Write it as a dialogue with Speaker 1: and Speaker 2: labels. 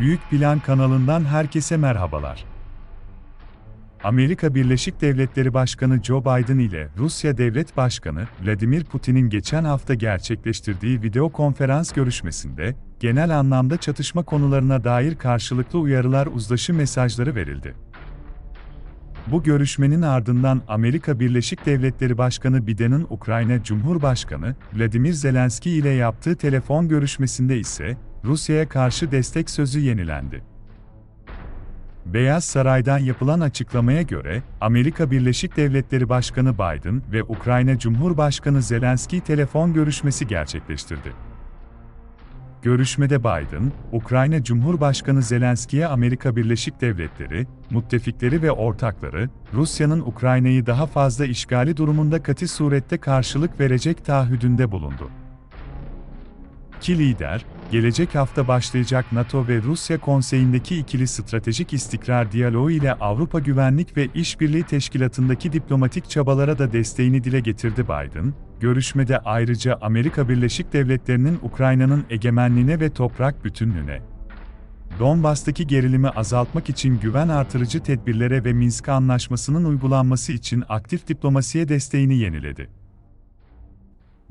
Speaker 1: Büyük Plan kanalından herkese merhabalar. Amerika Birleşik Devletleri Başkanı Joe Biden ile Rusya Devlet Başkanı Vladimir Putin'in geçen hafta gerçekleştirdiği video konferans görüşmesinde genel anlamda çatışma konularına dair karşılıklı uyarılar uzlaşı mesajları verildi. Bu görüşmenin ardından Amerika Birleşik Devletleri Başkanı Biden'in Ukrayna Cumhurbaşkanı Vladimir Zelenski ile yaptığı telefon görüşmesinde ise Rusya'ya karşı destek sözü yenilendi. Beyaz Saray'dan yapılan açıklamaya göre, Amerika Birleşik Devletleri Başkanı Biden ve Ukrayna Cumhurbaşkanı Zelenski telefon görüşmesi gerçekleştirdi. Görüşmede Biden, Ukrayna Cumhurbaşkanı Zelenski'ye Amerika Birleşik Devletleri, müttefikleri ve ortakları, Rusya'nın Ukrayna'yı daha fazla işgali durumunda katı surette karşılık verecek taahhüdünde bulundu. İki lider, gelecek hafta başlayacak NATO ve Rusya Konseyi'ndeki ikili stratejik istikrar diyaloğu ile Avrupa Güvenlik ve İşbirliği Teşkilatı'ndaki diplomatik çabalara da desteğini dile getirdi Biden. Görüşmede ayrıca Amerika Birleşik Devletleri'nin Ukrayna'nın egemenliğine ve toprak bütünlüğüne, Donbas'taki gerilimi azaltmak için güven artırıcı tedbirlere ve Minsk Anlaşması'nın uygulanması için aktif diplomasiye desteğini yeniledi.